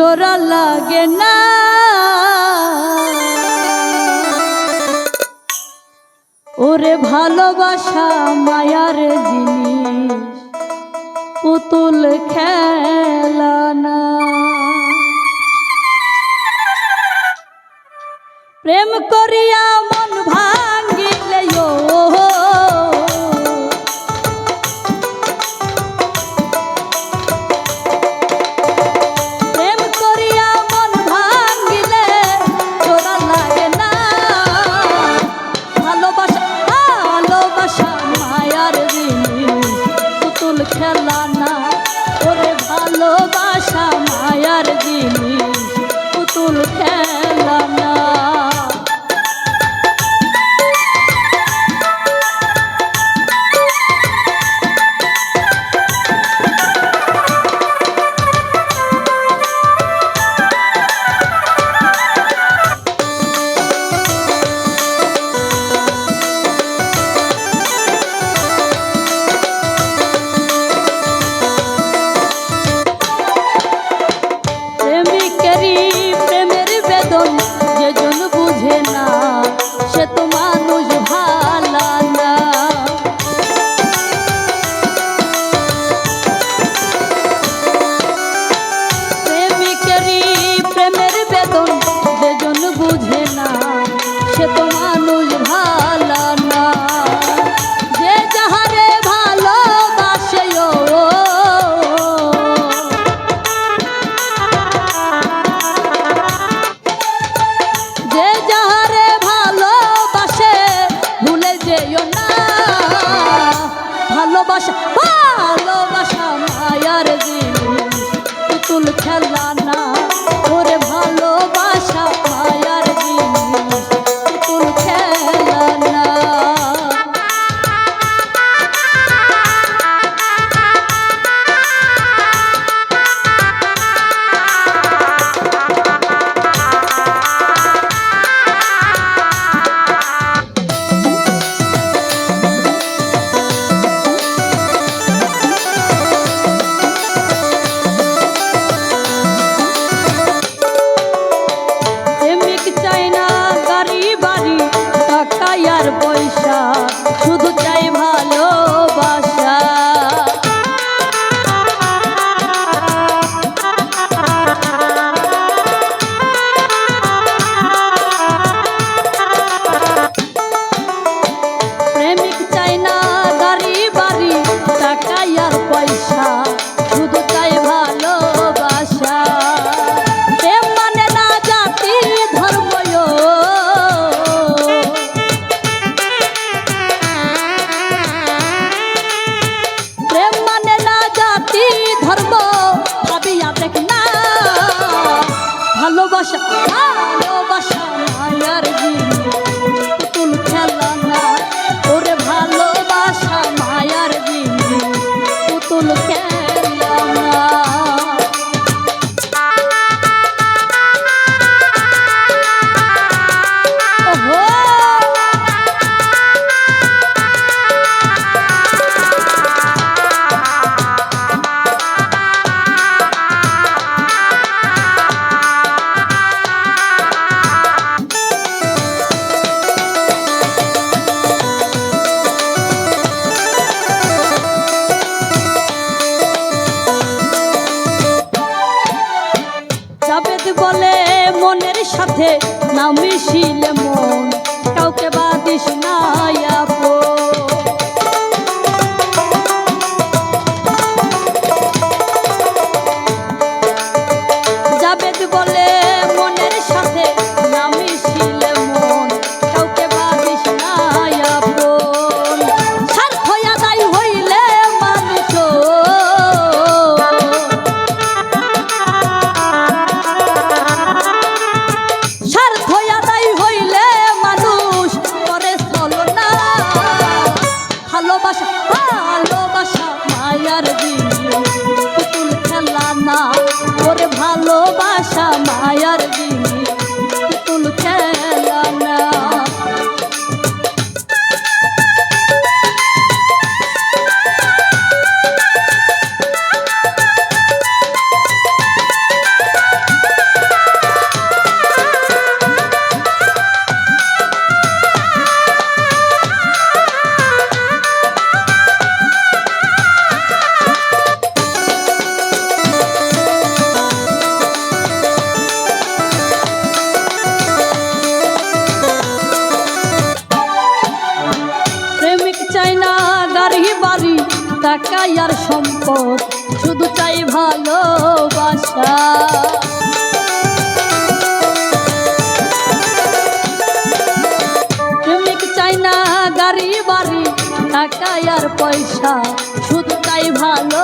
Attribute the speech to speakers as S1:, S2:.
S1: জোড়া লাগে না। ওরে ভালোবাসা মায়ার জিনিস পুতুল খেলা না। প্রেম করিয়া মন ভাই ভালোবাসা। look at টাকা আর সম্পদ, শুধু চাই ভালোবাসা। প্রেমিক চাই না গাড়ি বাড়ি টাকা আর পয়সা, শুধু চাই ভালোবাসা